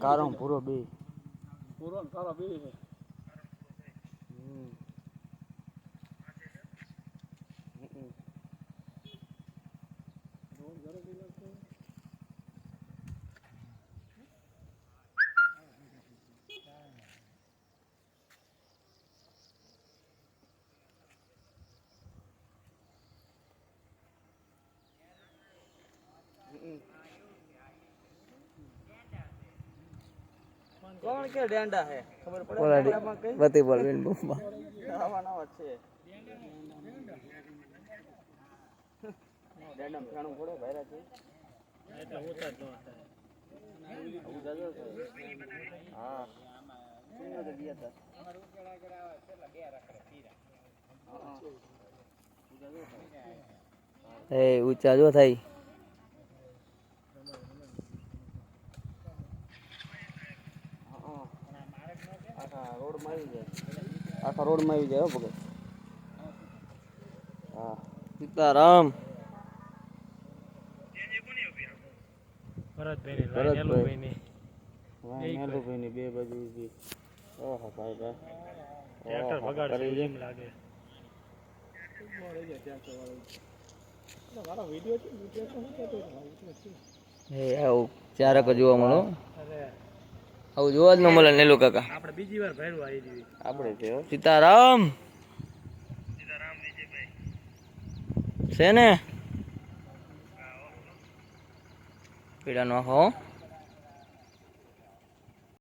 કારો ભૂરો બે. પૂરો કારો બે છે. કોણ કે ડેંડા હે ખબર પડે? બતી બોલ બેન બુમ્બા નવા નવા છે ડેંડામાં ફેણું પડે ભાઈરા છે જો. હા ગયા તા. એ ઊંચા જો થાય રોડમાં આવી જાય. આખા રોડમાં આવી જાય હો ભગત. હા. સીતારામ. બે બાજુ ઊભી ઓહો ભાઈ ભાઈ. ટ્રેક્ટર. એમ લાગે? એ આવું ચારક જોવા મળો આવું જોવા જ ન મળે નેલું કાકા. આપણે બીજી વાર ભર્યું આવી જઈએ. આપણે થયો સીતારામ સીતારામ. છે ને? પીડા નો હો.